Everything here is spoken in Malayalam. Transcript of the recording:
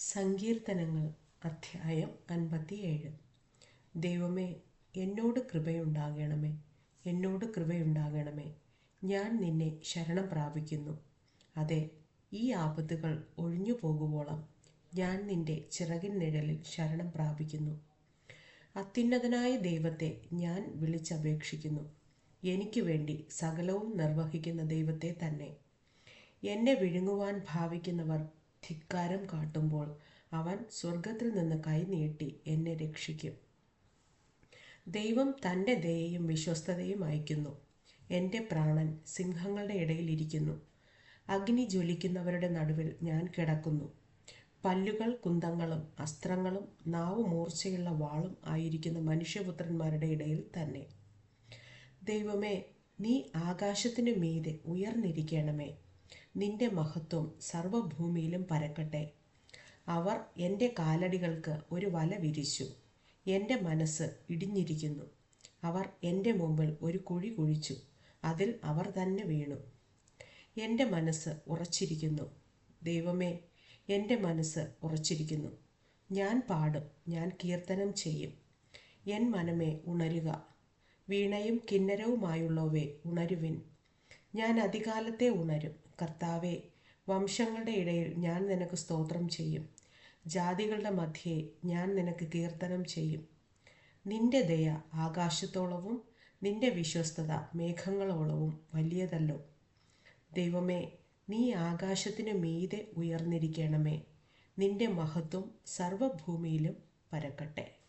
സങ്കീർത്തനങ്ങൾ അധ്യായം അൻപത്തിയേഴ്. ദൈവമേ എന്നോട് കൃപയുണ്ടാകണമേ എന്നോട് കൃപയുണ്ടാകണമേ. ഞാൻ നിന്നെ ശരണം പ്രാപിക്കുന്നു. അതെ ഈ ആപത്തുകൾ ഒഴിഞ്ഞു പോകുവോളം ഞാൻ നിന്റെ ചിറകിൻ നിഴലിൽ ശരണം പ്രാപിക്കുന്നു. അത്യുന്നതനായ ദൈവത്തെ ഞാൻ വിളിച്ചപേക്ഷിക്കുന്നു. എനിക്ക് വേണ്ടി സകലവും നിർവഹിക്കുന്ന ദൈവത്തെ തന്നെ. എന്നെ വിഴുങ്ങുവാൻ ഭാവിക്കുന്നവർ ധിക്കാരം കാട്ടുമ്പോൾ അവൻ സ്വർഗത്തിൽ നിന്ന് കൈനീട്ടി എന്നെ രക്ഷിക്കും. ദൈവം തന്റെ ദയയും വിശ്വസ്തതയും അയക്കുന്നു എന്റെ പ്രാണൻ സിംഹങ്ങളുടെ ഇടയിലിരിക്കുന്നു അഗ്നി ജ്വലിക്കുന്നവരുടെ നടുവിൽ ഞാൻ കിടക്കുന്നു. പല്ലുകൾ കുന്തങ്ങളും അസ്ത്രങ്ങളും നാവ് മൂർച്ചയുള്ള വാളും ആയിരിക്കുന്ന മനുഷ്യപുത്രന്മാരുടെ ഇടയിൽ തന്നെ. ദൈവമേ നീ ആകാശത്തിനു മീതെ ഉയർന്നിരിക്കണമേ. നിന്റെ മഹത്വം സർവഭൂമിയിലും പരക്കട്ടെ. അവർ എന്റെ കാലടികൾക്ക് ഒരു വല വിരിച്ചു. എന്റെ മനസ്സ് ഇടിഞ്ഞിരിക്കുന്നു. അവർ എന്റെ മുമ്പിൽ ഒരു കുഴി കുഴിച്ചു. അതിൽ അവർ തന്നെ വീണു. എന്റെ മനസ്സ് ഉറച്ചിരിക്കുന്നു. ദൈവമേ എന്റെ മനസ്സ് ഉറച്ചിരിക്കുന്നു. ഞാൻ പാടും ഞാൻ കീർത്തനം ചെയ്യും. എൻ മനമേ ഉണരുക. വീണയും കിന്നരവുമായുള്ളവേ ഉണരുവിൻ. ഞാൻ അധികാലത്തെ ഉണരും. കർത്താവെ വംശങ്ങളുടെ ഇടയിൽ ഞാൻ നിനക്ക് സ്തോത്രം ചെയ്യും. ജാതികളുടെ മധ്യേ ഞാൻ നിനക്ക് കീർത്തനം ചെയ്യും. നിന്റെ ദയ ആകാശത്തോളവും നിന്റെ വിശ്വസ്തത മേഘങ്ങളോളവും വലിയതല്ലോ. ദൈവമേ നീ ആകാശത്തിനു മീതെ ഉയർന്നിരിക്കണമേ. നിന്റെ മഹത്വം സർവഭൂമിയിലും പരക്കട്ടെ.